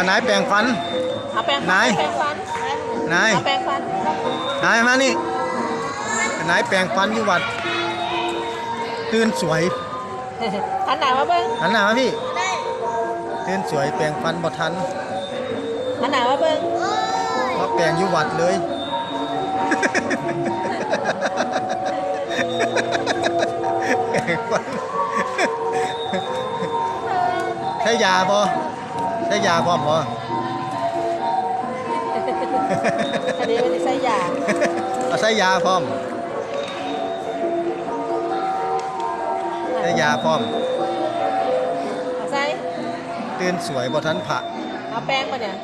จะนายแปลงฟัน เอาแปรงฟัไหนแปรงฟันนาย เอาแปรงฟัน นายมานี่นายแปลงฟันอยู่วัด ตื่นสวยหันหน้ามาเบิ้งหันหน้ามาพี่ ตื่นสวยแปลงฟันบ่ทันหันหน้ามาเบิ้งมาแปลงอยู่วัดเลย แปลงฟันใช้ยาบ่ ใช้ยาพร้อมบ่อันนี้ไม่ได้ใส่ยาเอาใช้ยาพร้อมใช้ยาพร้อมเอาใส่ตื่นสวยบ่ทันพระเอาแป้งมาเนี่ย